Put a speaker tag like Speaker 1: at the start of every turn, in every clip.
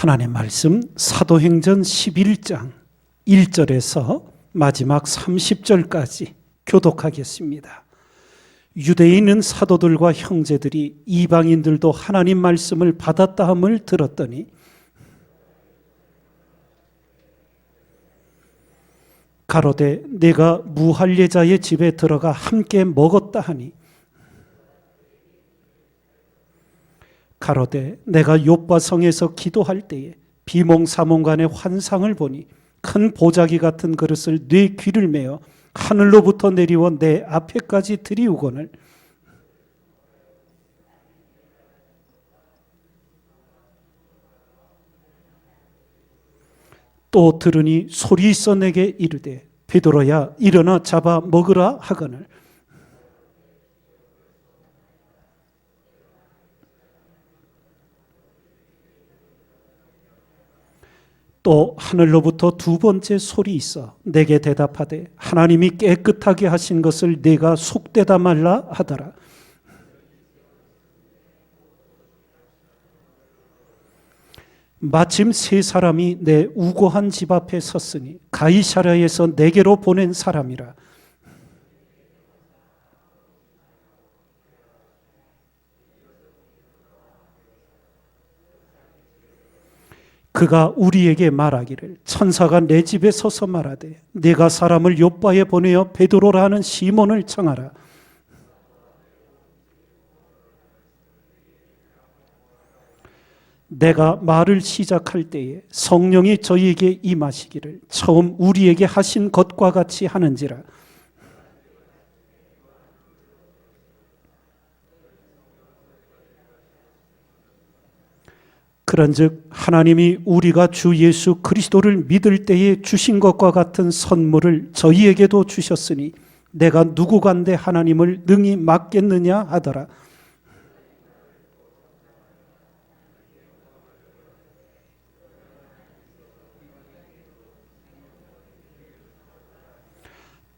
Speaker 1: 하나님 말씀 사도행전 11장 1절에서 마지막 30절까지 교독하겠습니다. 있는 사도들과 형제들이 이방인들도 하나님 말씀을 받았다 함을 들었더니 가로되 내가 무할례자의 집에 들어가 함께 먹었다 하니 가로되 내가 요바 성에서 기도할 때에 비몽사몽간의 환상을 보니 큰 보자기 같은 그릇을 내 귀를 메어 하늘로부터 내리워 내 앞에까지 들이우거늘. 또 들으니 소리 있어 내게 이르되 베드로야 일어나 잡아 먹으라 하거늘 또 하늘로부터 두 번째 소리 있어 내게 대답하되 하나님이 깨끗하게 하신 것을 내가 속되다 말라 하더라. 마침 세 사람이 내 우고한 집 앞에 섰으니 가이사랴에서 내게로 보낸 사람이라. 그가 우리에게 말하기를 천사가 내 집에 서서 말하되 내가 사람을 요바에 보내어 베드로라 하는 시몬을 청하라. 내가 말을 시작할 때에 성령이 저희에게 임하시기를 처음 우리에게 하신 것과 같이 하는지라 그런즉 하나님이 우리가 주 예수 그리스도를 믿을 때에 주신 것과 같은 선물을 저희에게도 주셨으니 내가 누구간데 하나님을 능히 맡겠느냐 하더라.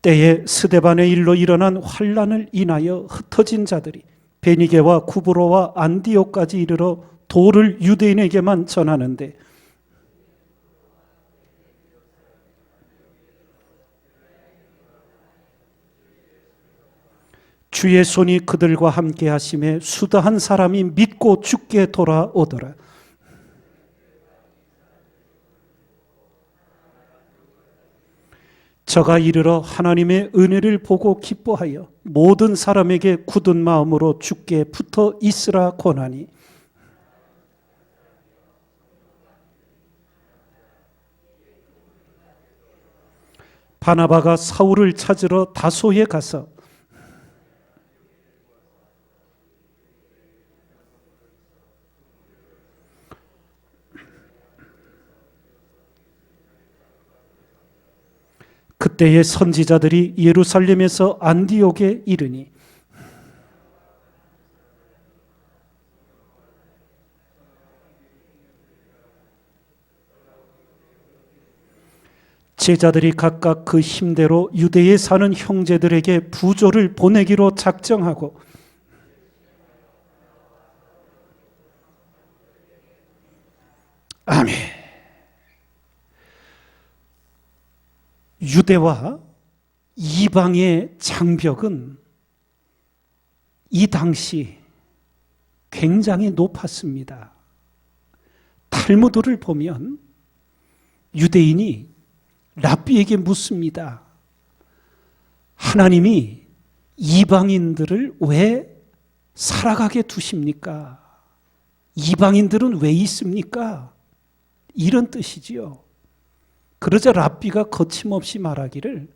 Speaker 1: 때에 스데반의 일로 일어난 환란을 인하여 흩어진 자들이 베니게와 구브로와 안디오까지 이르러 도를 유대인에게만 전하는데 주의 손이 그들과 함께 하심에 수다한 사람이 믿고 죽게 돌아오더라. 저가 이르러 하나님의 은혜를 보고 기뻐하여 모든 사람에게 굳은 마음으로 죽게 붙어 있으라 권하니 바나바가 사울을 찾으러 다소에 가서 그때의 선지자들이 예루살렘에서 안디옥에 이르니 제자들이 각각 그 힘대로 유대에 사는 형제들에게 부조를 보내기로 작정하고 아멘. 유대와 이방의 장벽은 이 당시 굉장히 높았습니다. 탈무드를 보면 유대인이 랍비에게 묻습니다. 하나님이 이방인들을 왜 살아가게 두십니까? 이방인들은 왜 있습니까? 이런 뜻이지요. 그러자 랍비가 거침없이 말하기를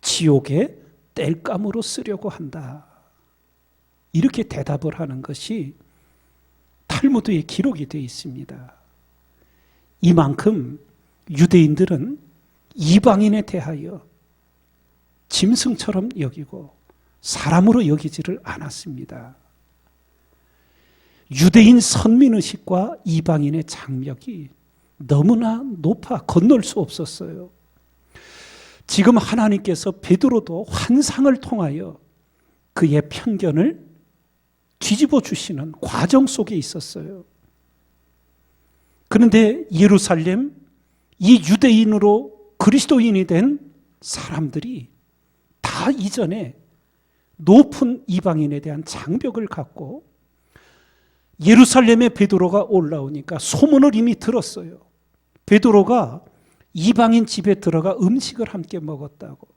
Speaker 1: 지옥의 땔감으로 쓰려고 한다. 이렇게 대답을 하는 것이 탈무드에 기록이 되어 있습니다. 이만큼 유대인들은 이방인에 대하여 짐승처럼 여기고 사람으로 여기지를 않았습니다. 유대인 선민의식과 이방인의 장벽이 너무나 높아 건널 수 없었어요. 지금 하나님께서 베드로도 환상을 통하여 그의 편견을 뒤집어 주시는 과정 속에 있었어요. 그런데 예루살렘 이 유대인으로 그리스도인이 된 사람들이 다 이전에 높은 이방인에 대한 장벽을 갖고 예루살렘에 베드로가 올라오니까 소문을 이미 들었어요. 베드로가 이방인 집에 들어가 음식을 함께 먹었다고.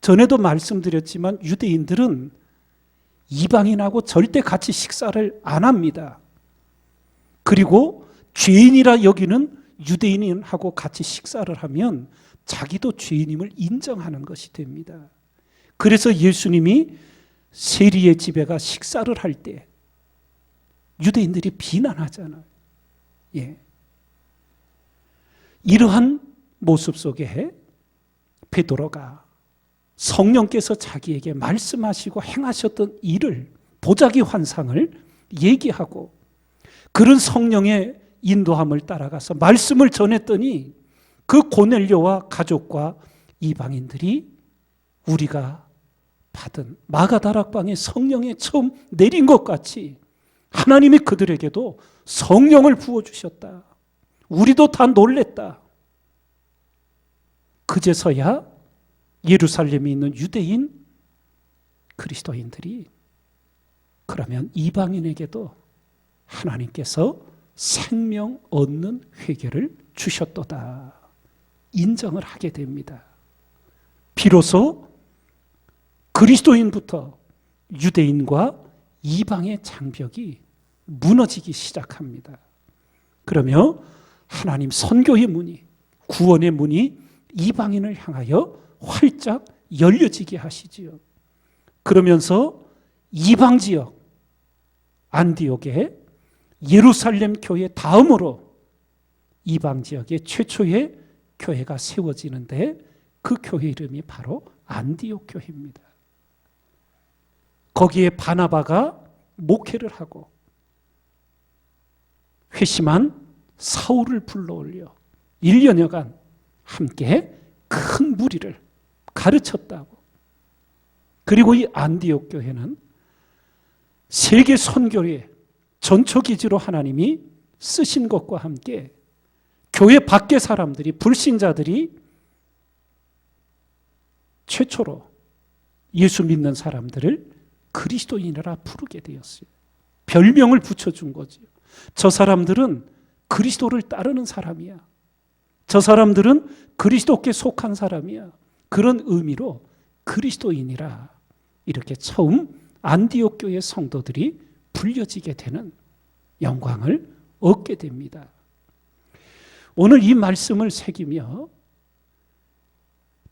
Speaker 1: 전에도 말씀드렸지만 유대인들은 이방인하고 절대 같이 식사를 안 합니다. 그리고 죄인이라 여기는 유대인하고 같이 식사를 하면 자기도 죄인임을 인정하는 것이 됩니다. 그래서 예수님이 세리의 집에 가 식사를 할 때 유대인들이 비난하잖아요. 예. 이러한 모습 속에 베드로가 성령께서 자기에게 말씀하시고 행하셨던 일을 보자기 환상을 얘기하고 그런 성령의 인도함을 따라가서 말씀을 전했더니 그 고넬료와 가족과 이방인들이 우리가 받은 마가다락방에 성령이 처음 내린 것 같이 하나님이 그들에게도 성령을 부어주셨다. 우리도 다 놀랬다. 그제서야 예루살렘에 있는 유대인 그리스도인들이 그러면 이방인에게도 하나님께서 생명 얻는 회개를 주셨도다. 인정을 하게 됩니다. 비로소 그리스도인부터 유대인과 이방의 장벽이 무너지기 시작합니다. 그러며 하나님 선교의 문이 구원의 문이 이방인을 향하여 활짝 열려지게 하시지요. 그러면서 이방 지역 안디옥에 예루살렘 교회 다음으로 이방 지역의 최초의 교회가 세워지는데 그 교회 이름이 바로 안디옥 교회입니다. 거기에 바나바가 목회를 하고 회심한 사울을 불러올려 1년여간 함께 큰 무리를 가르쳤다고. 그리고 이 안디옥 교회는 세계 선교의 전초 기지로 하나님이 쓰신 것과 함께 교회 밖의 사람들이, 불신자들이 최초로 예수 믿는 사람들을 그리스도인이라 부르게 되었어요. 별명을 붙여준 거죠. 저 사람들은 그리스도를 따르는 사람이야. 저 사람들은 그리스도께 속한 사람이야. 그런 의미로 그리스도인이라 이렇게 처음 안디옥 교회 성도들이 불려지게 되는 영광을 얻게 됩니다. 오늘 이 말씀을 새기며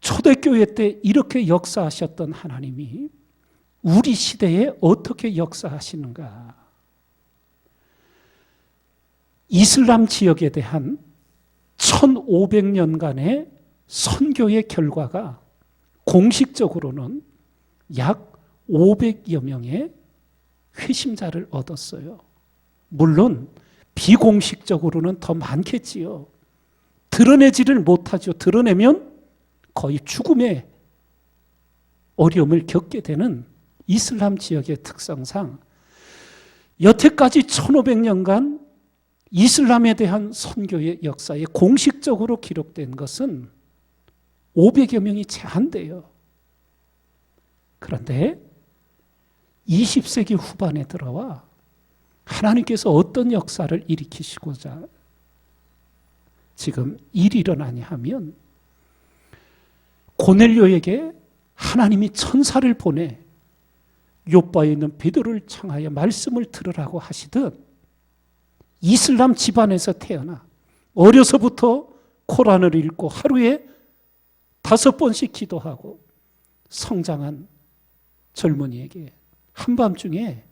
Speaker 1: 초대교회 때 이렇게 역사하셨던 하나님이 우리 시대에 어떻게 역사하시는가? 이슬람 지역에 대한 1500년간의 선교의 결과가 공식적으로는 약 500여 명의 회심자를 얻었어요. 물론 비공식적으로는 더 많겠지요. 드러내지를 못하죠. 드러내면 거의 죽음의 어려움을 겪게 되는 이슬람 지역의 특성상 여태까지 1500년간 이슬람에 대한 선교의 역사에 공식적으로 기록된 것은 500여 명이 채 안 돼요. 그런데 20세기 후반에 들어와 하나님께서 어떤 역사를 일으키시고자 지금 일이 일어나냐 하면 고넬료에게 하나님이 천사를 보내 요바에 있는 베드로를 청하여 말씀을 들으라고 하시듯 이슬람 집안에서 태어나 어려서부터 코란을 읽고 하루에 다섯 번씩 기도하고 성장한 젊은이에게 한밤중에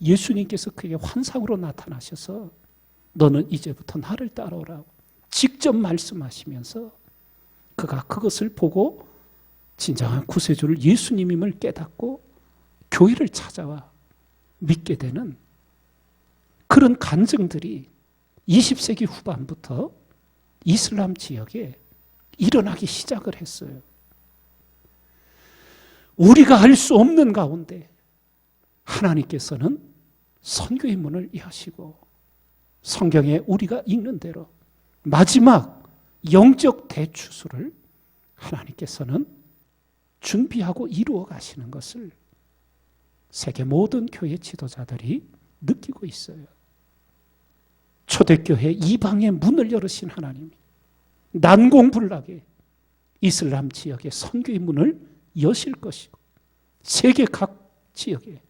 Speaker 1: 예수님께서 그에게 환상으로 나타나셔서 너는 이제부터 나를 따라오라고 직접 말씀하시면서 그가 그것을 보고 진정한 구세주를 예수님임을 깨닫고 교회를 찾아와 믿게 되는 그런 간증들이 20세기 후반부터 이슬람 지역에 일어나기 시작을 했어요. 우리가 알 수 없는 가운데 하나님께서는 선교의 문을 여시고 성경에 우리가 읽는 대로 마지막 영적 대추수를 하나님께서는 준비하고 이루어 가시는 것을 세계 모든 교회 지도자들이 느끼고 있어요. 초대교회 이방의 문을 열으신 하나님이 난공불락에 이슬람 지역의 선교의 문을 여실 것이고 세계 각 지역에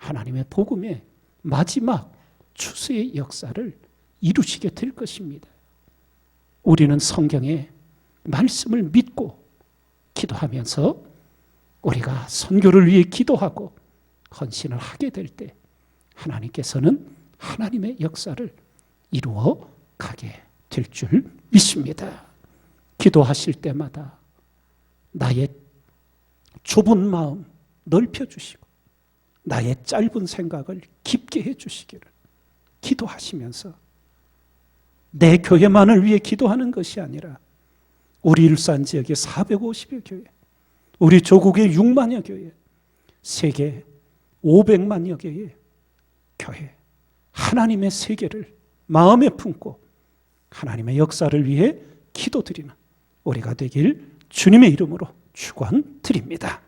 Speaker 1: 하나님의 복음의 마지막 추수의 역사를 이루시게 될 것입니다. 우리는 성경의 말씀을 믿고 기도하면서 우리가 선교를 위해 기도하고 헌신을 하게 될 때 하나님께서는 하나님의 역사를 이루어 가게 될 줄 믿습니다. 기도하실 때마다 나의 좁은 마음 넓혀 주시고 나의 짧은 생각을 깊게 해 주시기를 기도하시면서 내 교회만을 위해 기도하는 것이 아니라 우리 일산 지역의 450여 교회, 우리 조국의 6만여 교회, 세계 500만여 개의 교회, 하나님의 세계를 마음에 품고 하나님의 역사를 위해 기도드리는 우리가 되길 주님의 이름으로 축원드립니다.